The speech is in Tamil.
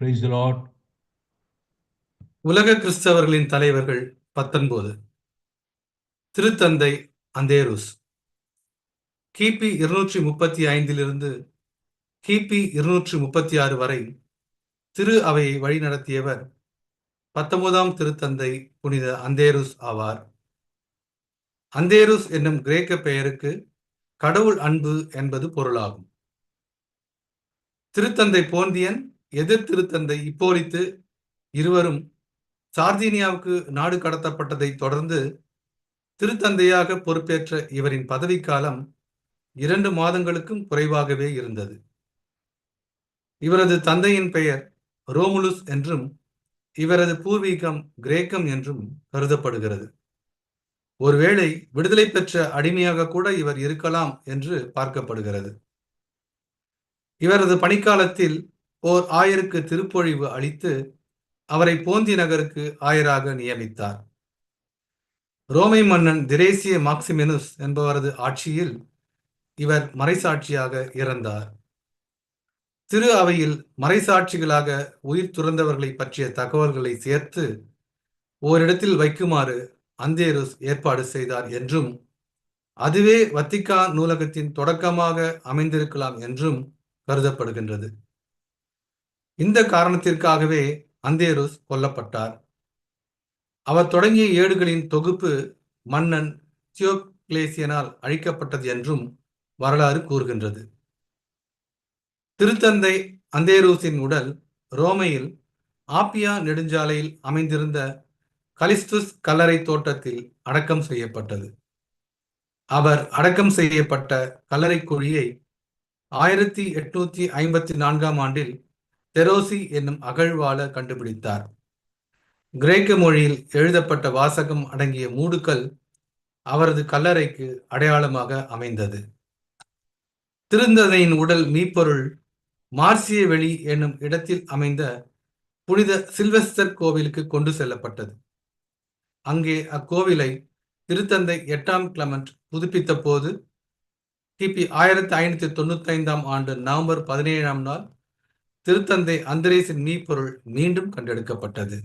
பிரைஸ் உலக கிறிஸ்தவர்களின் தலைவர்கள் பத்தொன்பது. திருத்தந்தை அந்தேருஸ். கிபி இருநூற்றி முப்பத்தி ஐந்திலிருந்து கிபி இருநூற்றி முப்பத்தி ஆறு வரை திரு அவையை வழிநடத்தியவர் பத்தொன்பதாம் திருத்தந்தை புனித அந்தேருஸ் ஆவார். அந்தேருஸ் என்னும் கிரேக்க பெயருக்கு கடவுள் அன்பு என்பது பொருளாகும். திருத்தந்தை போந்தியன் எதிர் திருத்தந்தை இப்போலித்து இருவரும் சார்தீனியாவுக்கு நாடு கடத்தப்பட்டதை தொடர்ந்து திருத்தந்தையாக பொறுப்பேற்ற இவரின் பதவிக்காலம் இரண்டு மாதங்களுக்கும் குறைவாகவே இருந்தது. இவரது தந்தையின் பெயர் ரோமுலுஸ் என்றும் இவரது பூர்வீகம் கிரேக்கம் என்றும் கருதப்படுகிறது. ஒருவேளை விடுதலை பெற்ற அடிமையாக கூட இவர் இருக்கலாம் என்று பார்க்கப்படுகிறது. இவரது பணிக்காலத்தில் ஓர் ஆயருக்கு திருப்பொழிவு அளித்து அவரை போந்தி நகருக்கு ஆயராக நியமித்தார். ரோமை மன்னன் திரேசிய மாக்சிமினுஸ் என்பவரது ஆட்சியில் இவர் மறைசாட்சியாக இறந்தார். திரு அவையில் மறைசாட்சிகளாக உயிர் துறந்தவர்களை பற்றிய தகவல்களை சேர்த்து ஓரிடத்தில் வைக்குமாறு அந்தேருஸ் ஏற்பாடு செய்தார் என்றும் அதுவே வத்திக்கான் நூலகத்தின் தொடக்கமாக அமைந்திருக்கலாம் என்றும் கருதப்படுகின்றது. இந்த காரணத்திற்காகவே அந்தேருஸ் கொல்லப்பட்டார். அவர் தொடங்கிய ஏடுகளின் தொகுப்பு மன்னன் தியோக்லேசியனால் அழிக்கப்பட்டது என்றும் வரலாறு கூறுகின்றது. திருத்தந்தை அந்தேரூசின் உடல் ரோமையில் ஆப்பியா நெடுஞ்சாலையில் அமைந்திருந்த கலிஸ்துஸ் கல்லறை தோட்டத்தில் அடக்கம் செய்யப்பட்டது. அவர் அடக்கம் செய்யப்பட்ட கல்லறை குழியை ஆயிரத்தி எட்நூத்தி ஐம்பத்தி நான்காம் ஆண்டில் தெரோசி என்னும் அகழ்வாளர் கண்டுபிடித்தார். கிரேக்க மொழியில் எழுதப்பட்ட வாசகம் அடங்கிய மூடுக்கல் அவரது கல்லறைக்கு அடையாளமாக அமைந்தது. திருந்ததையின் உடல் மீப்பொருள் மார்சிய வெளி என்னும் இடத்தில் அமைந்த புனித சில்வெஸ்டர் கோவிலுக்கு கொண்டு செல்லப்பட்டது. அங்கே அக்கோவிலை திருத்தந்தை எட்டாம் கிளமண்ட் புதுப்பித்த போது கிபி ஆயிரத்தி ஐநூத்தி தொண்ணூத்தி ஐந்தாம் ஆண்டு நவம்பர் பதினேழாம் நாள் திருத்தந்தை அந்தரேசின் மீப்பொருள் மீண்டும் கண்டெடுக்கப்பட்டது.